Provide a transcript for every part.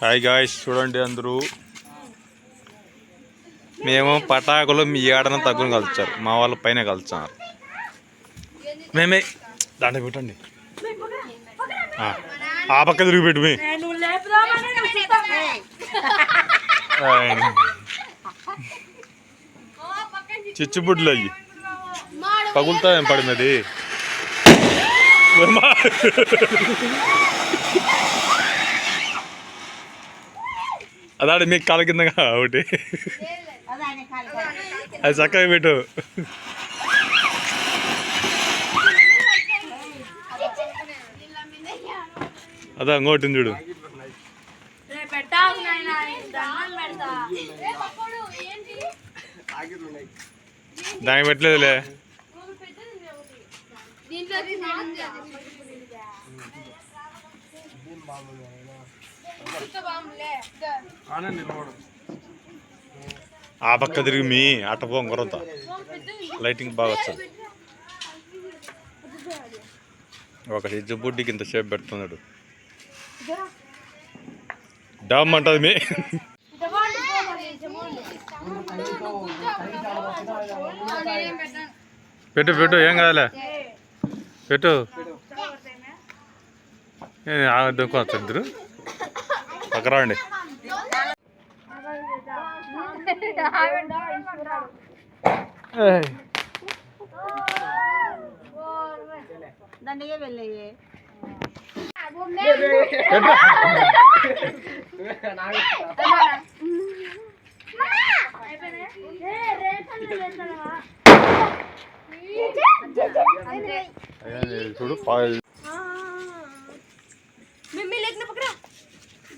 Hi guys చూడండి అందరూ. మేము పటాకులు మీ ఏడన తగ్గుని కలుచారు మా వాళ్ళు పైన కలుచున్నారు మేమే దాంట్లో పెట్టండి. ఆ, పక్క తిరిగి పెట్టు మీ? చిచ్చుబుడ్లు అయ్యి. పగులుతా ఏం పడినది అదాడు మీకు కాల కిందగా ఒకటి. అది చక్కగా పెట్టు. అదా ఇంకోటి చూడు. దానికి పెట్టలేదులే. దీంట్లో ఆ పక్క తిరిగి మీ అట్ట పోం కొరత. లైటింగ్ బాగా వచ్చింది. ఒక హిజ్జు బుడ్డికి ఇంత షేప్ పెడుతున్నాడు. డమ్ అంటది మీ. పెట్టు పెట్టు ఏం కాదులే. పెట్టు. దొక్కొచ్చు ఇద్దరు. పక్కరా అండి చూడు పా- దాని మీద అందరూ పెడుతున్నారు అది సూపర్ సూపర్ ఛే.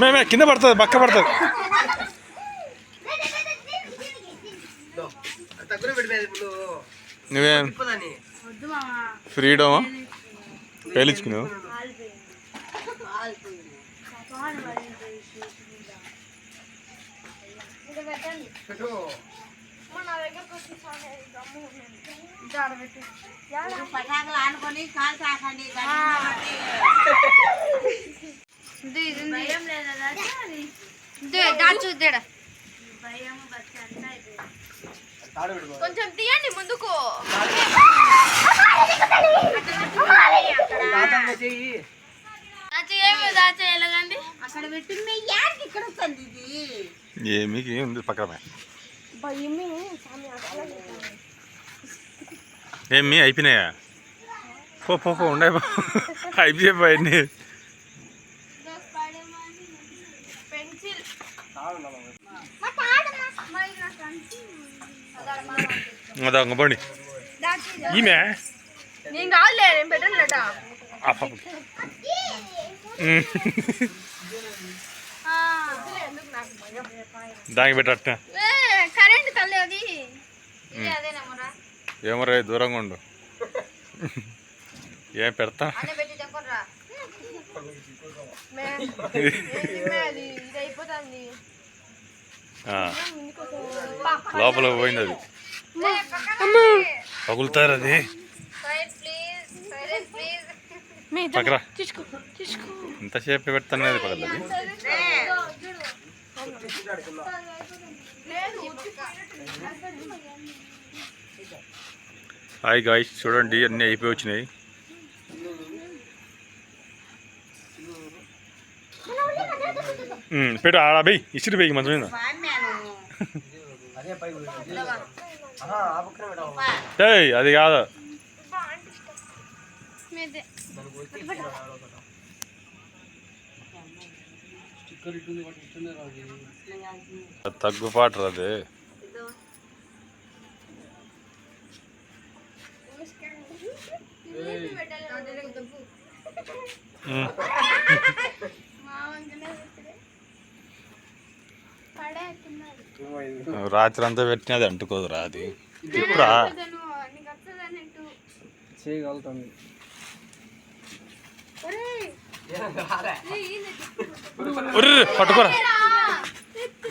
మేమే. కింద పడుతుంది పక్క పడుతుంది. నువ్వేం. వద్దు మామా ఫ్రీడమా పేలించుకున్నావు? పటాకులు ఆనుకొని కాలు తాకండి దాచు తేడా కొంచెం తీయండి ముందుకు. దాచి ఏమి దాచి ఎలాగండి? అక్కడ పెట్టి మీ యాడికి ఇక్కడ వస్తుంది ఇది? ఏమీ ఉంది పక్కన? ఏమి అయిపోయినాయా? పో పో పో ఉండే అయిపోయాయి అదా పోండి ఈమె? నేను కాదులే పెట్టనులేట. దానికి కరెంట్ ఏమరా దూరంగా ఉండు. ఏం పెడతా? అయిపోతుంది. లోపల పోయింది అది పగులుతారు అది. పక్కరా. తీసుకో ఇంతసేపు పెడతాను అది పగలది. హాయ్ గాయస్ చూడండి అన్నీ అయిపోయి వచ్చినాయి. పెట్టు ఆడ బై ఇసిరి బై మంచం ఏయ్ అది కాదు. తగ్గుపాటు అది. ఉమ్. మా వంకనే పెట్టిరే. ఆడే తిన్నాడు రాత్రి అంతా పెట్టినది అంటుకోదురా అది. అన్నట్టు చేయగలుగుతుంది పట్టుకోరా.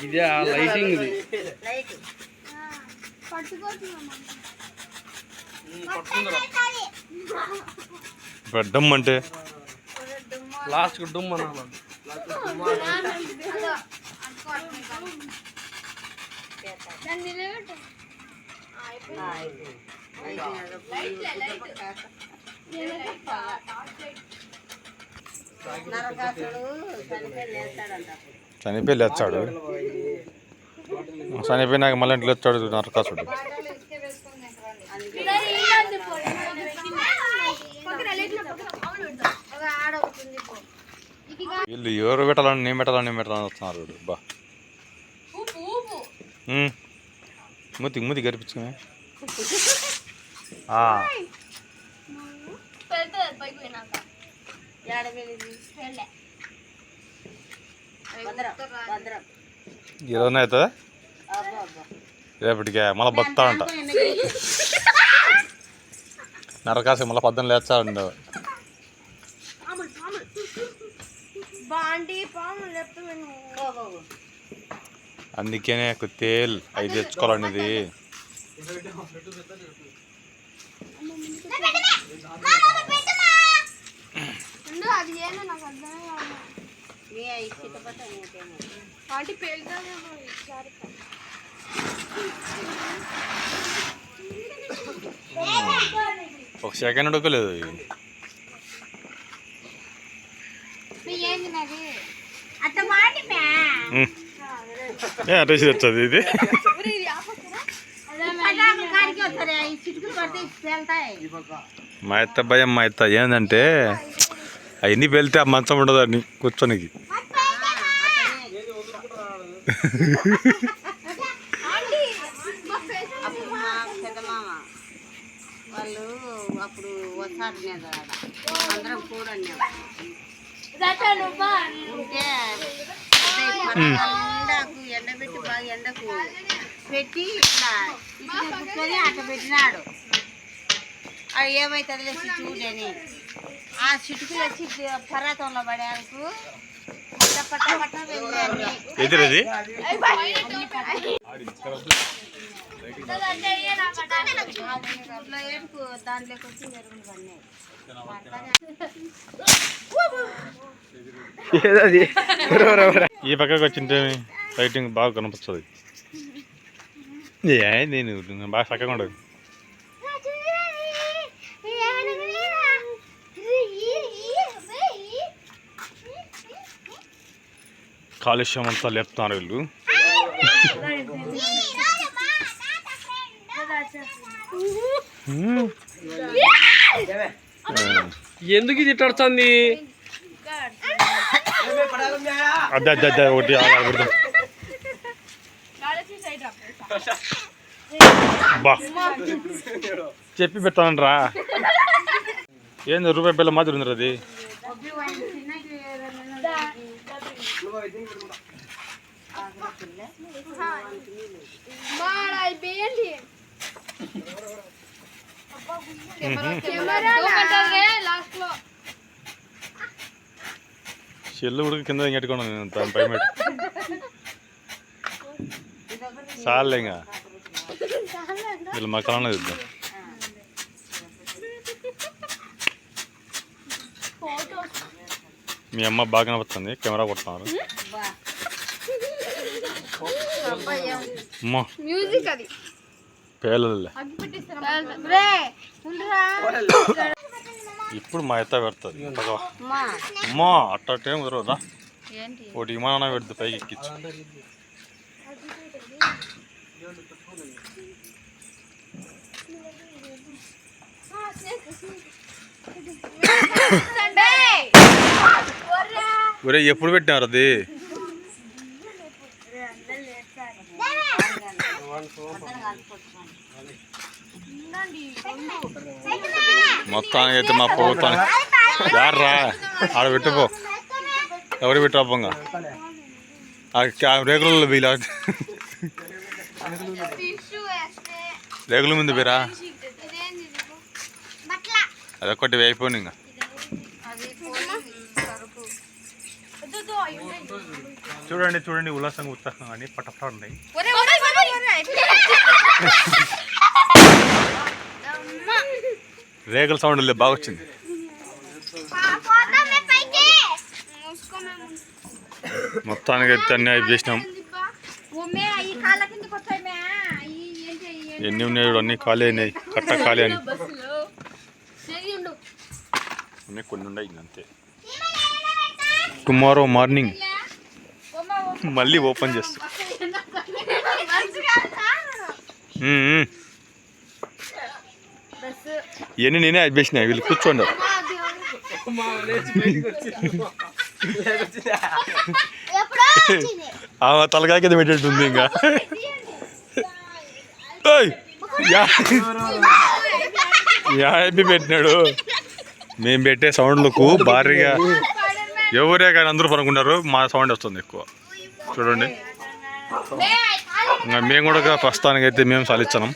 ఇదే ఆ లైటింగ్ ఇది. లైట్ పట్టుకోతున్నాం పెట్టడం అంటే లాస్ట్ డుమ్ అనాలి. చనిపోయి లేచాడు. చనిపోయినాక మళ్ళీ ఇంట్లో వచ్చాడు నరకాసుడు. వీళ్ళు ఎవరు పెట్టాలని నేను పెట్టాలని నేను పెట్టాలని వస్తున్నారు. బా. ఉమ్. మూతి ఈ రోజున అవుతుందా? రేపటికి మళ్ళీ బతాడంట నరకాసి మళ్ళీ పద్దెన లేచాడు బాండి పాము అందుకనే తేల్ అవి పేలుతానేమో ఈసారి ఒక సెకండ్ ఉడకలేదు నాది అట్ట మాటి అటేసి తెచ్చది ఇది. మా ఎత్త భయం మా ఎత్త ఏంటంటే అవన్నీ వెళ్తే ఆ మంచం ఉండదు అని కూర్చొనికి. అప్పుడు మా పెద్దమామ వాళ్ళు అప్పుడు వస్తారు. అందరం కూడండి ఉంటే ఎండకు ఎండబెట్టి బాగా ఎండకు పెట్టి ఇట్లా ఇట్లా కూర్చొని అట్ట పెట్టినాడు. అది ఏమైతుంది లేచి చూడని ఆ చిటుకులు వచ్చి పర్వతంలో పడేందుకు పట్ట పట్ట పట్ట ఎదురది దాంట్లోకి వచ్చి మెరుగులు పడినాయి. ఏదది? ఈ పక్కకి వచ్చింటే లైటింగ్ బాగా కనిపిస్తుంది. ఏ నేను బాగా చక్కగా ఉండదు. కాలుష్యం అంతా లేపుతున్నారు వీళ్ళు. ఎందుకు ఇది ఇట్టడుతుంది అదే అదే అదే ఒకటి ఆగకూడదు బా చెప్పి పెట్టాను రా ఏంది రూపాయి బిల్ల మాదిరి ఉంది అది లాస్ట్లో చెల్లు ఉడికి కింద ఇంకెట్టుకోండి నేను దాని పై మెట్టు. చాలే ఇంకా. వీళ్ళు మక్కలనే ఇద్దాం మీ అమ్మ బాగా కనపడుతుంది కెమెరా కొడుతున్నారు. మ్యూజిక్ అది. ఇప్పుడు మా ఎత్త పెడుతుంది. అమ్మా. అమ్మో. అట్ట టైం కుదరదా? ఒకటి విమానం పెడుతుంది పైకి ఎక్కించు ఒరే ఎప్పుడు పెట్టినారు అది? మొత్తానికి అయితే మా ప్రభుత్వానికి యార్రా? ఆడ పెట్టుపో. ఎవరు పెట్టాపంగా ఆ రేగులలో వేస్తే రేగుల ముందు బీరా అదొకటి వేయిపోయింది ఇంకా. చూడండి చూడండి ఉల్లాసంగా ఉత్సాహంగా అని పట్టపట ఉన్నాయి ఒరే, ఒరే, ఒరే, ఒరే. అమ్మా. రేగుల సౌండ్ లేదు బాగా వచ్చింది. మొత్తానికి అయితే అన్ని అయిపు చేసినాం? ఎన్ని ఉన్నాయి చూడు, అన్ని ఖాళీ అయినాయి కట్ట ఖాళీ అని. అన్నీ కొన్ని ఉన్నాయి అంతే టుమారో మార్నింగ్. మళ్ళీ ఓపెన్ చేస్తాం ఇవన్నీ నేనే అయిపోయినాయి వీళ్ళు కూర్చోండి మా దేవుడు. మా లేచి బయటికి వచ్చింది. ఎప్పుడో వచ్చింది. ఆ తలకాయ కింద పెట్టేట్టుంది ఇంకా ఏయ్! యా యా అయిపోయి పెట్టినాడు మేము పెట్టే సౌండ్లకు భారీగా ఎవరే కానీ అందరూ పనుకున్నారు మా సౌండ్ వస్తుంది ఎక్కువ చూడండి. ఇంకా మేము కూడా ప్రస్తుతానికి అయితే మేము సాలిచ్చనం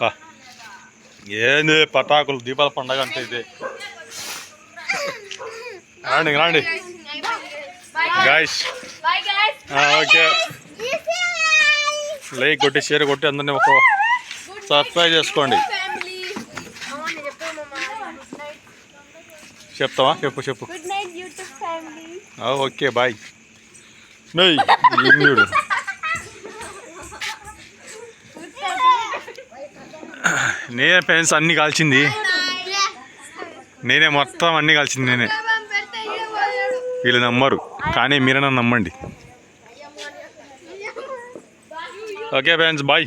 పా. ఏంది పటాకులు దీపాల పండగ అంటే ఇదే. రాండి రాండి. గాయస్. ఓకే. లైక్ కొట్టి షేర్ కొట్టి అందరినీ ఒక సబ్స్క్రైబ్ చేసుకోండి. చెప్తావా? చెప్పు చెప్పు. ఓకే బాయ్ చూడు నేనే పెన్స్ అన్ని కాల్చింది నేనే మొత్తం అన్ని కాల్చింది నేనే వీళ్ళు నమ్మరు. కానీ మీరైనా నమ్మండి. Okay friends bye